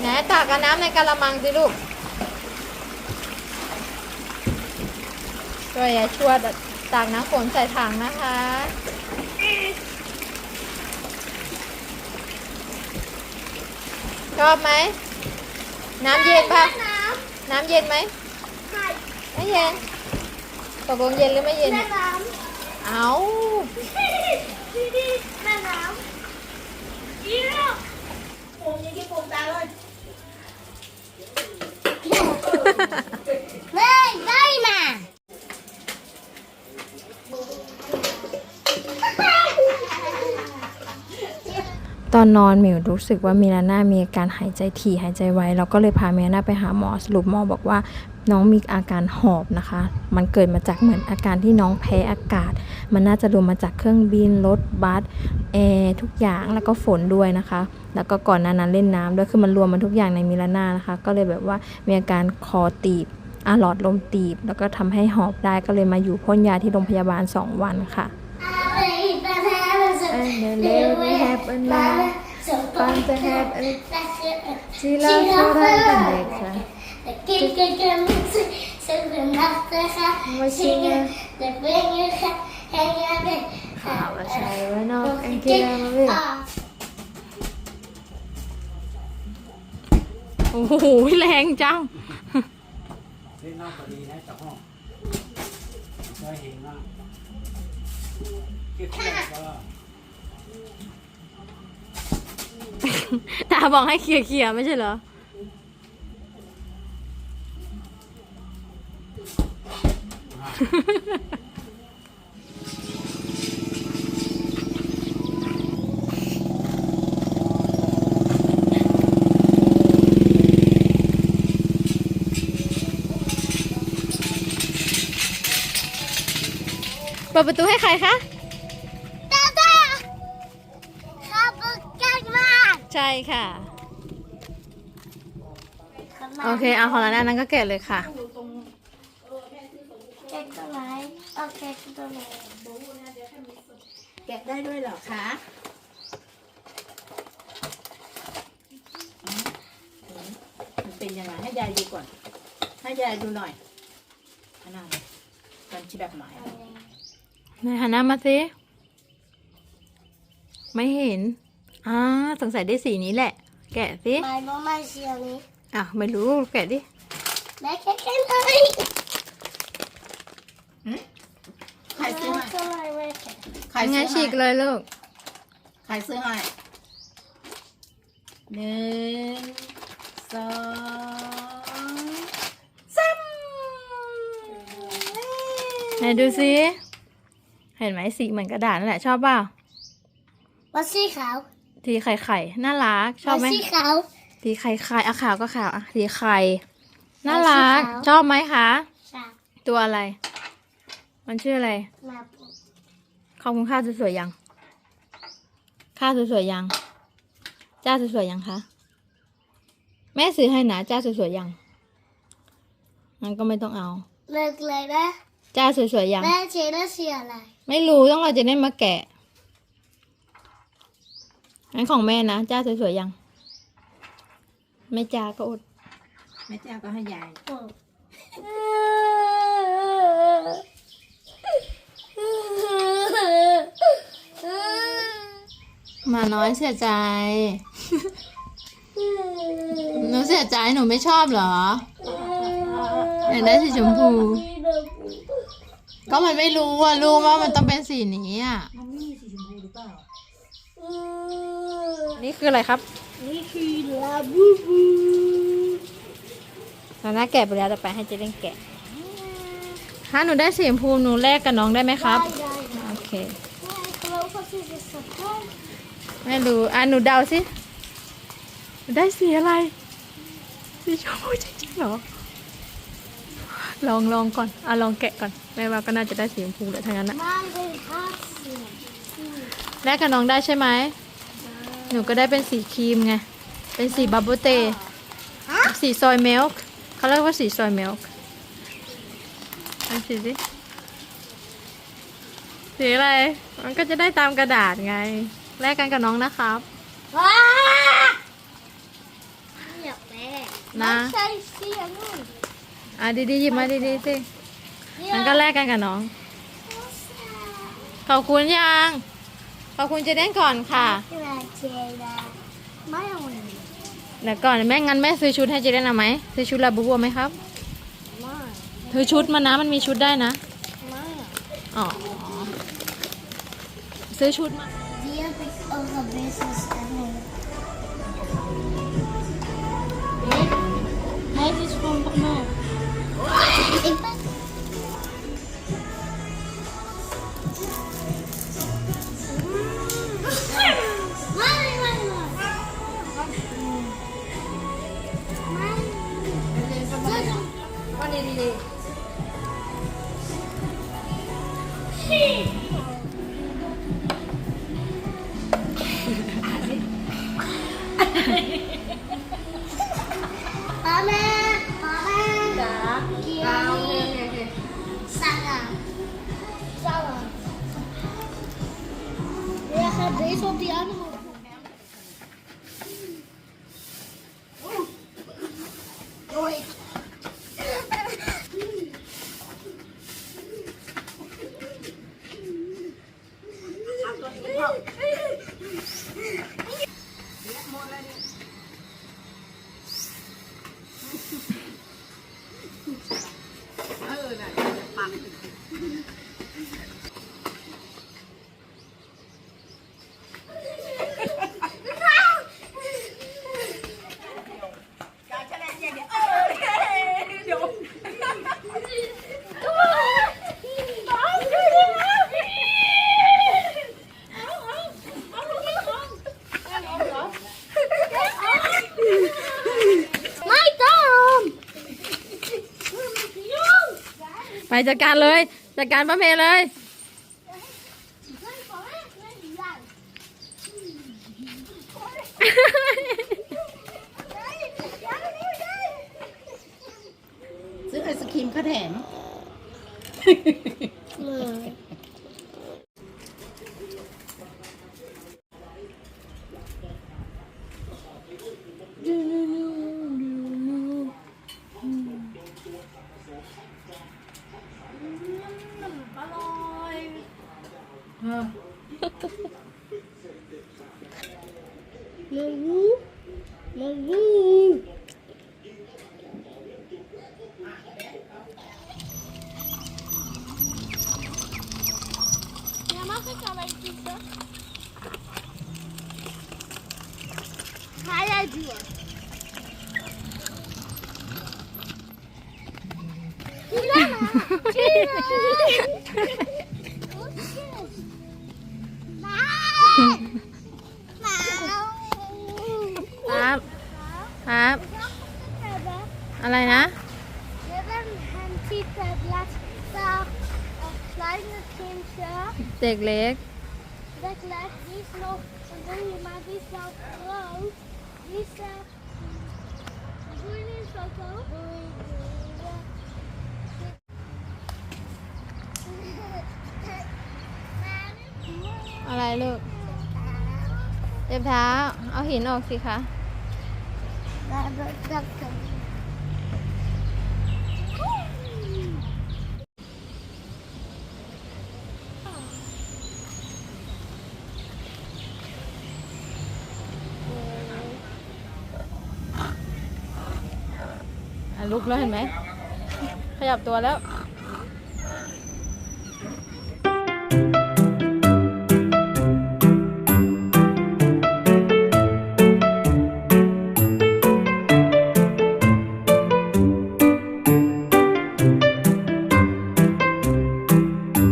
ไหนตักกับน้ำในกะละมังสิลูกช่วยยายชวดตักน้ำฝนใส่ถังนะคะ ชอบไหม น้ำเย็นปะน้น้ำเย็นไหมำใช่ไม่เย็นตกลงเย็นหรือไม่เย็นแม่น้เอาำที่นี่แม่น้ำ Давай. อนนอนหมิวรู้สึกว่ามีนาน่ามีอาการหายใจถี่หายใจไวเราก็เลยพาเมียน่าไปหาหมอสรุปหมอบอกว่าน้องมีอาการหอบนะคะ มันเกิดมาจากเหมือนอาการที่น้องแพ้อากาศ มันน่าจะรวมมาจากเครื่องบิน รถบัสแอร์ทุกอย่างแล้วก็ฝนด้วยนะคะ แล้วก็ก่อนหน้านั้นเล่นน้ำด้วยคือมันรวมมันทุกอย่างในมิลาน่านะคะ ก็เลยแบบว่ามีอาการคอตีบอาหลอดลมตีบ แล้วก็ทำให้หอบได้ก็เลยมาอยู่พ่นยาที่โรงพยาบาล 2 วันค่ะ And the live we have a life fun to have a จีลาฟูรันเป็นเด็กค่ะกินกันกันซึ่งเป็นนักนะคะชิงกันแต่เป็นยังไงแห่งยังไงข่าวละใช่ไว้นอกแองกิลามาวิ่งโอ้โหแรงจังเล่นนอกก็ดีนะจากห้องได้เห็นนะเก็บเสื้อก็ ตาบอกให้เคลียร์เคลียร์ไม่ใช่เหรอ เปิดประตูให้ใครคะ ใช่ค่ะ โอเค เอาของร้านนั้นก็แกะเลยค่ะ แกะตัวไหนเอาแกะตัวไหนแกะได้ด้วยเหรอคะมันเป็นยังไงให้ยายดูก่อน ให้ยายดูหน่อยอันนั้นกันที่แบบไหนอะไหนหันหน้ามาสิไม่เห็น อ่าสงสัยได้สีนี้แหละ แกะสิไม่รู้ไม่เชียวนี้อะไม่รู้แกะดิแม่แกะกันเลยใครซื้อให้ทำไมไม่แกะใครไงซื้อฉีให้กเลยลูกใครซื้อให้หนึ่งสองสามไหนดูสิเห็นไหมสีเหมือนกระดาษนั่นแหละชอบเปล่าว่าสีขาว สีไข่ไข่น่ารัก ชอบไหมว่าสีขาวสีไข่ไข่อะขาวก็ขาวอะสีไข่น่ารักสีขาวชอบไหมคะชาตัวอะไร มันชื่ออะไรมาปุ๊บขอบคุณค่าสวยๆยังค่าสวยๆยัง จ้าสวยๆยังคะแม่ซื้อให้นะจ้าสวยๆยังงั้นก็ไม่ต้องเอาเลิกเลยนะจ้าสวยๆยังแม่เชียร์เชียร์อะไร ไม่รู้ต้องเราจะได้มาแกะ งั้นของแม่นะจ้าสวยๆยัง ไม่จ้าก็อด แม่เจ้าก็ให้ยายโอ้หมาน้อยเสียใจ หนูเสียใจหนูไม่ชอบเหรอ อยากได้สีชมพู ก็มันไม่รู้อะ รู้ว่ามันต้องเป็นสีนี้อะ มันไม่มีสีชมพูหรือเปล่า นี่คืออะไรครับ นี่คือลาบูบูตอนแรกแกะไปแล้วแต่ไปให้เจเล่นแกะถ้าหนูได้สีชมพูหนูแลกกับน้องได้ไหมครับได้ได้โอเคได้เราก็จะสับให้ไม่รู้อะหนูเดาสิหนูได้สีอะไรสีชมพูจริงๆเหรอ ลองลองก่อน อะลองแกะก่อน แม่ว่าก็น่าจะได้สีชมพูแหละทั้งนั้นนะมันเป็นข้าวเสียแลกกับน้องได้ใช่ไหม หนูก็ได้เป็นสีครีมไง เป็นสีบับเบิลเตสีซอยเมลค์เขาเรียกว่าสีซอยเมลค์อันสีสิสีอะไร มันก็จะได้ตามกระดาษไง แลกกันกับน้องนะครับว้านะใช่สิอันนู้นอะดีๆหยิบมาดีๆสิมันก็แลกกันกับน้องขอบคุณยัง ขอบคุณเจเด้นก่อนค่ะกระเทียมไม่เอาอันนี้เดี๋ยวก่อนแม่งั้นแม่ซื้อชุดให้เจเด้นเอาไหมซื้อชุดลาบูบัวไหมครับไม่ซื้อชุดมันนะมันมีชุดได้นะไม่อ๋อซื้อชุดมา Die heb ik ook al bezig en Hij is is of the animal. จัดการเลย จัดการป้าเมย์เลยซื้อไอศครีมข้าแถม มาวูมาวู Ja, mag ik al even kiezen? Ga jij doen? Tina! Tina! Nou! ครับครับ อะไรนะ We hebben een type laatste een kleine kindje. เด็กเล็ก doei, maar die is wel groot. Die is uh, doei niet zo groot. Doei, doei. อะไรลูกเจ็บเท้า เอาหินออกสิคะ We hebben ลุกแล้วเห็นไหม ขยับตัวแล้ว